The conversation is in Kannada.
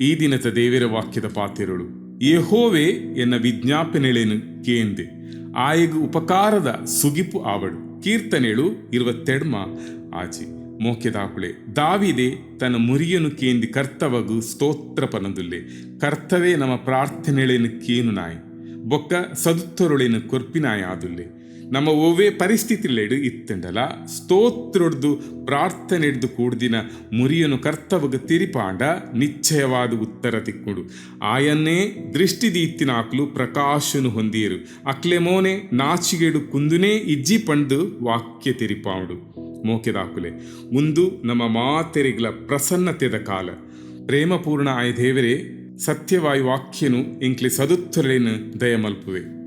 ಈ ದಿನದ ದೇವರ ವಾಕ್ಯದ ಪಾತಿರಳು ಯೆಹೋವೆ ಎನ್ನ ವಿಜ್ಞಾಪನೆಳೆನು ಕೇಂದೆ. ಆಯಗು ಉಪಕಾರದ ಸುಗಿಪು ಆವಡು ಕೀರ್ತನೆಳು ಇರುವತ್ತೆಡ್ಮ ಆಜಿ ಮೋಕ್ಯದಾಕುಳೆ ದಾವಿದೆ ತನ್ನ ಮುರಿಯನು ಕೇಂದಿ ಕರ್ತವಗು ಸ್ತೋತ್ರ ಪನದುಲ್ಲೆ ಕರ್ತವೇ ನಮ್ಮ ಪ್ರಾರ್ಥನೆಳೆನು ಕೇನು ನಾಯ್ ಬೊಕ್ಕ ಸದುತ್ತರುಳಿನ ಕೊರ್ಪಿನಾಯಾದುಲ್ಲೆ. ನಮ್ಮ ಒವ್ವೇ ಪರಿಸ್ಥಿತಿಲೆಡು ಇತ್ತಂಡಲ ಸ್ತೋತ್ರೊಡ್ದು ಪ್ರಾರ್ಥನೆ ಹಿಡ್ದು ಕೂಡ್ದಿನ ಮುರಿಯನು ಕರ್ತವಗ ತಿರಿಪಾಂಡ ನಿಶ್ಚಯವಾದ ಉತ್ತರ ತಿಕ್ಕುಡು. ಆಯನ್ನೇ ದೃಷ್ಟಿ ಆಕ್ಲು ಪ್ರಕಾಶನು ಹೊಂದಿಯರು. ಅಕ್ಲೆ ಮೋನೆ ನಾಚಿಗೆಡು ಕುಂದುನೇ ಇಜ್ಜಿ ಪಂಡು ವಾಕ್ಯ ತಿರಿಪಾಂಡು. ಮೋಕೆದಾಕುಲೆ, ಮುಂದು ನಮ್ಮ ಮಾತೆರಿಗಳ ಪ್ರಸನ್ನತೆದ ಕಾಲ. ಪ್ರೇಮಪೂರ್ಣ ಆಯ ದೇವರೇ ಸತ್ಯವಾಯು ವಾಕ್ಯನು ಎಂಕ್ಲೆ ಸದುತ್ತರೇನು ದಯ ಮಲ್ಪುವೆ